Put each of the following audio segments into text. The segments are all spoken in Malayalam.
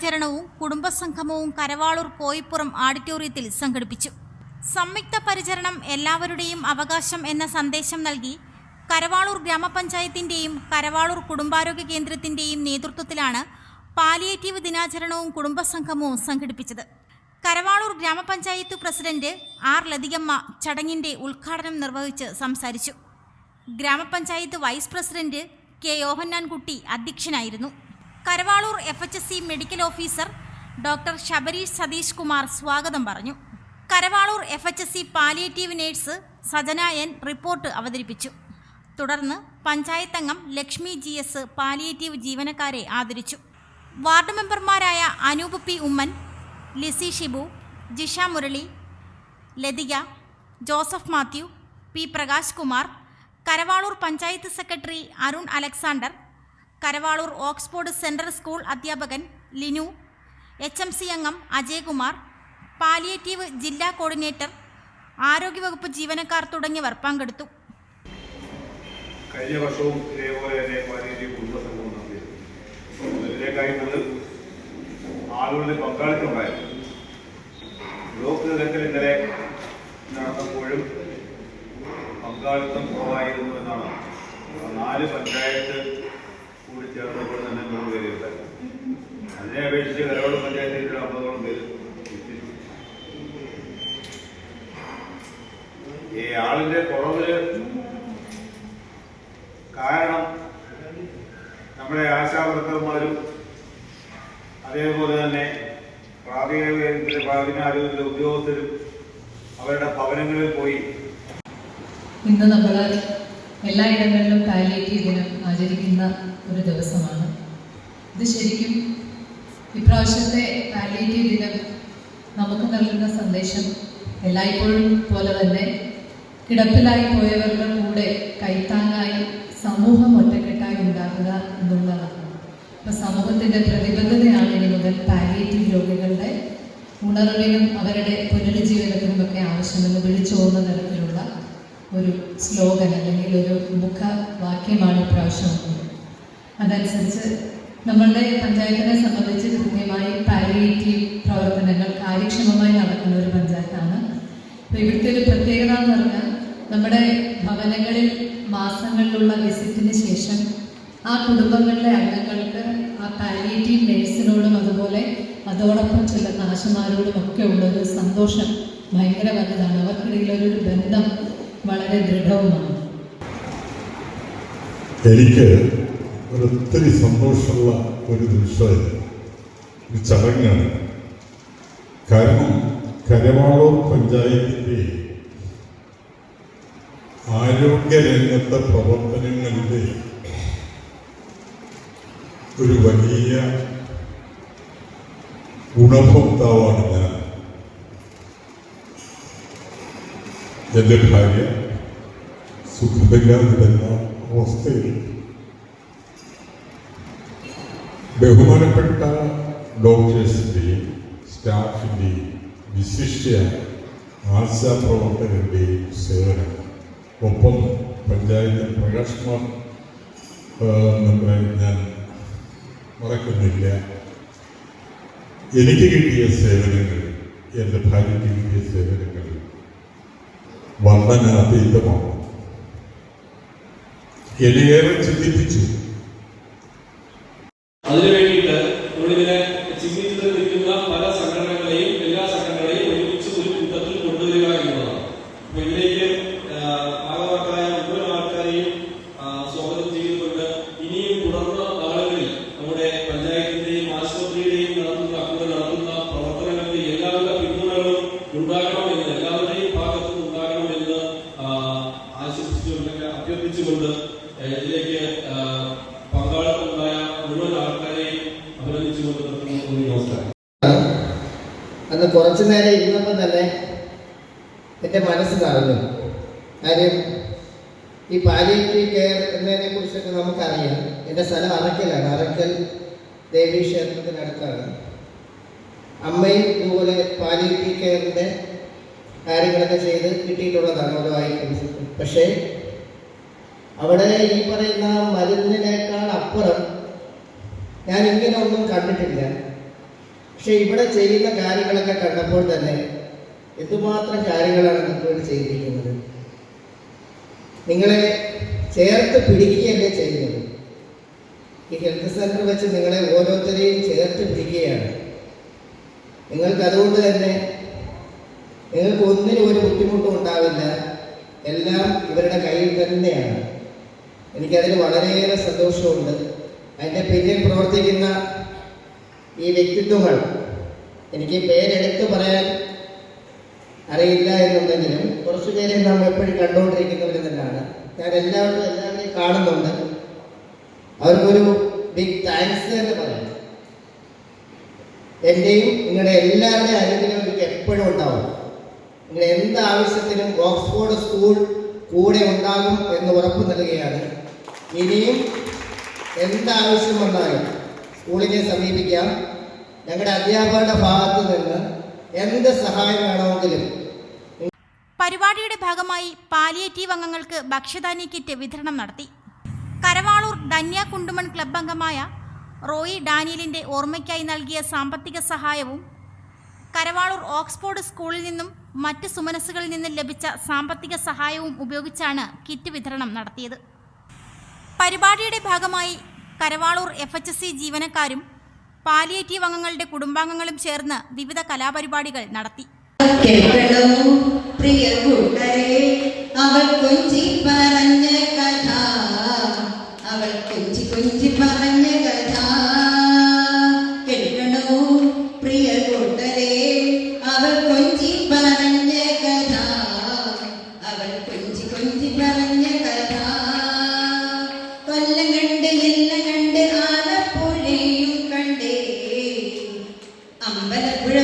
ദിനാചരണവും കുടുംബസംഗമവും കരവാളൂർ കോയിപ്പുറം ഓഡിറ്റോറിയത്തിൽ സംഘടിപ്പിച്ചു. സംയുക്ത പരിചരണം എല്ലാവരുടെയും അവകാശം എന്ന സന്ദേശം നൽകി കരവാളൂർ ഗ്രാമപഞ്ചായത്തിന്റെയും കരവാളൂർ കുടുംബാരോഗ്യ കേന്ദ്രത്തിന്റെയും നേതൃത്വത്തിലാണ് പാലിയേറ്റീവ് ദിനാചരണവും കുടുംബസംഗമവും സംഘടിപ്പിച്ചത്. കരവാളൂർ ഗ്രാമപഞ്ചായത്ത് പ്രസിഡന്റ് ആർ. ലതികമ്മ ചടങ്ങിന്റെ ഉദ്ഘാടനം നിർവഹിച്ച് സംസാരിച്ചു. ഗ്രാമപഞ്ചായത്ത് വൈസ് പ്രസിഡന്റ് കെ. യോഹന്നാൻകുട്ടി അധ്യക്ഷനായിരുന്നു. Karavaloor F H S C medical officer doctor Shabareesh Satheesh Kumar സ്വാഗതം പറഞ്ഞു. Karavaloor F H S C palliative nurse Sajana N report അവതരിപ്പിച്ചു. തുടർന്ന് പഞ്ചായത്തംഗം ലക്ഷ്മി ജി എസ് പാലിയേറ്റീവ് ജീവനക്കാരെ ആദരിച്ചു. വാർഡ് മെമ്പർമാരായ Anoop P Oommen Lissy Shibu Jisha Murali Lathika Joseph Mathew P Prakash Kumar Karavaloor panchayat secretary Arun Alexander Karavaloor Oxford central school അധ്യാപകൻ ലിനു എച്ച് എം സി അംഗം അജയകുമാർ പാലിയേറ്റീവ് ജില്ലാ കോർഡിനേറ്റർ ആരോഗ്യവകുപ്പ് ജീവനക്കാർ തുടങ്ങിയവർ പങ്കെടുത്തു. കഴിഞ്ഞ വർഷവും ഇതേപോലെ തന്നെ പാലിയേറ്റീവ് കുടുംബസംഘം ഇതിലേക്കായിട്ടുള്ളത് ആളുകളുടെ പങ്കാളിത്തം ഉണ്ടായിരുന്നു ബ്ലോക്ക് തലത്തിൽ ഇന്നലെ നടന്നപ്പോഴും പങ്കാളിത്തം കുറവായിരുന്നു എന്നാണ്. നാല് പഞ്ചായത്ത് ചേർന്നപ്പോൾ തന്നെ നൂറ് പേര് ഉണ്ടായിരുന്നു അതിനെ അപേക്ഷിച്ച് കരോട് പഞ്ചായത്തിൽ അമ്പതോളം പേര് ഈ ആളിന്റെ കുറവിൽ കാരണം നമ്മുടെ ആശാവർക്കർമാരും അതേപോലെ തന്നെ പ്രാഥമിക പ്രാഥമിക ഉദ്യോഗസ്ഥരും അവരുടെ ഭവനങ്ങളിൽ പോയി. ഇന്ന് നമ്മൾ എല്ലായിടങ്ങളിലും പാലിയേറ്റീവ് ദിനം ആചരിക്കുന്ന ഒരു ദിവസമാണ്. ഇത് ശരിക്കും ഇപ്രാവശ്യത്തെ പാലിയേറ്റീവ് ദിനം നമുക്ക് നൽകുന്ന സന്ദേശം എല്ലായ്പ്പോഴും പോലെ തന്നെ കിടപ്പിലായി പോയവരുടെ കൂടെ കൈത്താങ്ങായി സമൂഹം ഒറ്റക്കെട്ടായി ഉണ്ടാകുക എന്നുള്ളതാണ്. അപ്പം സമൂഹത്തിന്റെ പ്രതിബദ്ധതയാണ് ഇനി മുതൽ പാലിയേറ്റീവ് രോഗികളുടെ ഉണർവിനും അവരുടെ പുനരുജ്ജീവനത്തിനും ഒക്കെ ആവശ്യമെന്ന് വിളിച്ചോന്ന തരത്തിലുള്ള ഒരു സ്ലോഗൻ അല്ലെങ്കിൽ ഒരു മുഖവാക്യമാണ് ഇപ്രാവശ്യം അതനുസരിച്ച് നമ്മളുടെ പഞ്ചായത്തിനെ സംബന്ധിച്ച് കൃത്യമായി പാലിയേറ്റീവ് പ്രവർത്തനങ്ങൾ കാര്യക്ഷമമായി നടക്കുന്ന ഒരു പഞ്ചായത്താണ്. അപ്പോൾ ഇവിടുത്തെ ഒരു പ്രത്യേകത എന്ന് പറഞ്ഞാൽ നമ്മുടെ ഭവനങ്ങളിൽ മാസങ്ങളിലുള്ള വിസിറ്റിന് ശേഷം ആ കുടുംബങ്ങളിലെ അംഗങ്ങൾക്ക് ആ പാലിയേറ്റീവ് നേഴ്സിനോടും അതുപോലെ അതോടൊപ്പം ചില നാശമാരോടും ഒക്കെ ഉള്ളൊരു സന്തോഷം ഭയങ്കര വലുതാണ്. അവർക്കിടയിലൊരു ബന്ധം വളരെ ദൃഢവുമാണ്. എനിക്ക് ഒത്തിരി സന്തോഷമുള്ള ഒരു നിമിഷമായിരുന്നു ഒരു ചടങ്ങാണ്. കാരണം കരവാളൂർ പഞ്ചായത്തിന്റെ ആരോഗ്യരംഗത്തെ പ്രവർത്തനങ്ങളുടെ ഒരു വലിയ ഗുണഭോക്താവാണ് ഞാൻ. എന്റെ ഭാര്യ സുഖമില്ലാതിരുന്ന അവസ്ഥയിൽ ബഹുമാനപ്പെട്ട ഡോക്ടേഴ്സിന്റെയും സ്റ്റാഫിന്റെയും വിശിഷ്യ ആശാപ്രവർത്തകരുടെയും സേവനം. ഒപ്പം പഞ്ചായത്ത് പ്രകാശ്മാർ നമ്മളെ ഞാൻ മറക്കുന്നില്ല. എനിക്ക് കിട്ടിയ സേവനങ്ങൾ എന്റെ ഭാര്യയ്ക്ക് കിട്ടിയ സേവനങ്ങൾ വർണനാതീതമാണ്. എന്നെയേറെ ചിന്തിപ്പിച്ചു. അതിനു വേണ്ടിയിട്ട് നമ്മളിങ്ങനെ ചിന്തിച്ചു പല സംഘടനകളെയും എല്ലാ സംഘടനകളെയും ഒരുമിച്ച് ഒരു കൂട്ടത്തിൽ കൊണ്ടുവരിക എന്നതാണ്. അപ്പൊ ഇതിലേക്ക് ഭാഗവാക്കായ മുഴുവൻ നമ്മുടെ പഞ്ചായത്തിന്റെയും ആശുപത്രിയുടെയും നടത്തുന്ന കൂടെ നടത്തുന്ന പ്രവർത്തനങ്ങൾക്ക് എല്ലാവിധ പിന്തുണകളും ഉണ്ടാകണമെന്ന് എല്ലാവരുടെയും ഭാഗത്തു ആശംസിച്ചുകൊണ്ട് അഭ്യർത്ഥിച്ചുകൊണ്ട് ഇതിലേക്ക് പങ്കാളിത്തമുണ്ടായ മുഴുവൻ ആൾക്കാരെയും അഭിനന്ദിച്ചുകൊണ്ട് നിർത്തുന്നു നമസ്കാരം അന്ന് കുറച്ചു നേരം ഇരുന്നപ്പോൾ തന്നെ എന്റെ മനസ്സ് നിറഞ്ഞു. കാര്യം ഈ പാലിയേറ്റീവ് കെയർ എന്നതിനെ കുറിച്ചൊക്കെ നമുക്കറിയാം. എന്റെ സ്ഥലം അറക്കലാണ് അറക്കൽ ദേവീ ക്ഷേത്രത്തിനടുത്താണ് അമ്മയും ഇതുപോലെ പാലിയേറ്റീവ് കെയറിന്റെ കാര്യങ്ങളൊക്കെ ചെയ്ത് കിട്ടിയിട്ടുള്ളതാണ് ഓരോ ഐറ്റംസ്. പക്ഷേ അവിടെ ഈ പറയുന്ന മരുന്നിനേക്കാൾ അപ്പുറം ഞാൻ ഇങ്ങനെ ഒന്നും കണ്ടിട്ടില്ല. പക്ഷെ ഇവിടെ ചെയ്യുന്ന കാര്യങ്ങളൊക്കെ കണ്ടപ്പോൾ തന്നെ എന്തുമാത്രം കാര്യങ്ങളാണ് നിങ്ങളോട് ചെയ്തിരിക്കുന്നത്? നിങ്ങളെ ചേർത്ത് പിടിക്കുകയല്ലേ ചെയ്യുന്നത്? ഈ ഹെൽത്ത് സെന്റർ വെച്ച് നിങ്ങളെ ഓരോരുത്തരെയും ചേർത്ത് പിടിക്കുകയാണ്. നിങ്ങൾക്ക് അതുകൊണ്ട് തന്നെ നിങ്ങൾക്ക് ഒന്നിനും ഒരു ബുദ്ധിമുട്ടും ഉണ്ടാവില്ല. എല്ലാം ഇവരുടെ കയ്യിൽ തന്നെയാണ്. എനിക്കതിൽ വളരെയേറെ സന്തോഷമുണ്ട്. അതിന്റെ പിന്നിൽ പ്രവർത്തിക്കുന്ന ഈ വ്യക്തിത്വങ്ങൾ എനിക്ക് പേരെടുത്ത് പറയാൻ അറിയില്ല എന്നുണ്ടെങ്കിലും കുറച്ചു പേരെ നാം എപ്പോഴും കണ്ടുകൊണ്ടിരിക്കുന്നവർ തന്നെയാണ്. ഞാൻ എല്ലാവർക്കും എല്ലാവരെയും കാണുന്നുണ്ട്. അവർക്കൊരു ബിഗ് താങ്ക്സ് എന്ന് പറയാം. എന്റെയും നിങ്ങളുടെ എല്ലാവരുടെയും അനുഗ്രഹം എനിക്ക് എപ്പോഴും ഉണ്ടാവും. നിങ്ങൾ എന്ത് ആവശ്യത്തിനും ഓക്സ്ഫോർഡ് സ്കൂൾ കൂടെ ഉണ്ടാകും എന്ന് ഉറപ്പ് നൽകുകയാണ്. ഇനിയും എന്താവശ്യം വന്നാലും സ്കൂളിനെ സമീപിക്കാം. ഞങ്ങളുടെ അധ്യാപകരുടെ ഭാഗത്ത് നിന്ന് എന്ത് സഹായം വേണമെങ്കിലും പരിപാടിയുടെ ഭാഗമായി പാലിയേറ്റീവ് അംഗങ്ങൾക്ക് ഭക്ഷ്യധാന്യ കിറ്റ് വിതരണം നടത്തി. കരവാളൂർ ധന്യ കുണ്ടുമൺ ക്ലബ് അംഗമായ റോയി ഡാനിയലിന്റെ ഓർമ്മയ്ക്കായി നൽകിയ സാമ്പത്തിക സഹായവും കരവാളൂർ ഓക്സ്ഫോർഡ് സ്കൂളിൽ നിന്നും മറ്റ് സുമനസ്സുകളിൽ നിന്ന് ലഭിച്ച സാമ്പത്തിക സഹായവും ഉപയോഗിച്ചാണ് കിറ്റ് വിതരണം നടത്തിയത്. പരിപാടിയുടെ ഭാഗമായി കരവാളൂർ എഫ് എച്ച് സി ജീവനക്കാരും പാലിയേറ്റീവ് അംഗങ്ങളുടെ കുടുംബാംഗങ്ങളും ചേർന്ന് വിവിധ കലാപരിപാടികൾ നടത്തി. Ambalappuzha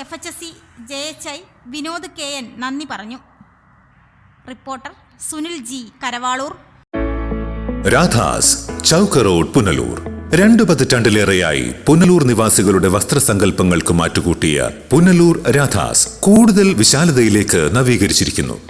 F H S C J H I Vinod K N നന്ദി പറഞ്ഞു. Reporter Sunil G Karavaloor. Radha's Chowk road Punalur. രണ്ടു പതിറ്റാണ്ടിലേറെയായി പുനലൂർ നിവാസികളുടെ വസ്ത്രസങ്കല്പങ്ങൾക്ക് മാറ്റുകൂട്ടിയ പുനലൂർ രാധാസ് കൂടുതൽ വിശാലതയിലേക്ക് നവീകരിച്ചിരിക്കുന്നു.